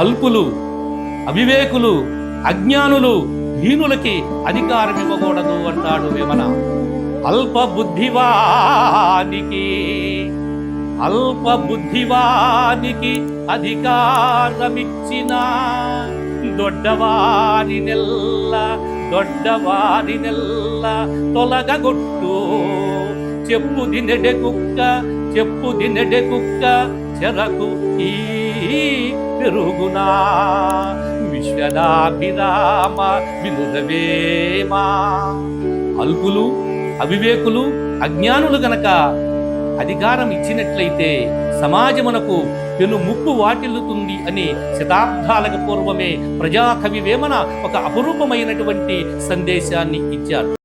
అల్పులు అవివేకులు అజ్ఞానులు హీనులకి అధికారం ఇవ్వకూడదు అంటాడు వేమన అల్ప బుద్ధివానికి అల్ప బుద్ధివానికి అధికారమిచ్చిన దొడ్డవారి నెల్ల దొడ్డవారి నెల్ల తొలగగొట్టు. చెప్పు దినెడె కుక్క చెప్పు దినెడె కుక్క చెరకు ఈ పెరుగునా? విశ్వదాభిరామ వినురవేమా అల్పులు అవివేకులు అజ్ఞానులు గనక అధికారం ఇచ్చినట్లయితే సమాజమునకు పెను ముప్పు వాటిల్లుతుంది అని శతాబ్దాలకు పూర్వమే ప్రజాకవి వేమన ఒక అపురూపమైనటువంటి సందేశాన్ని ఇచ్చారు.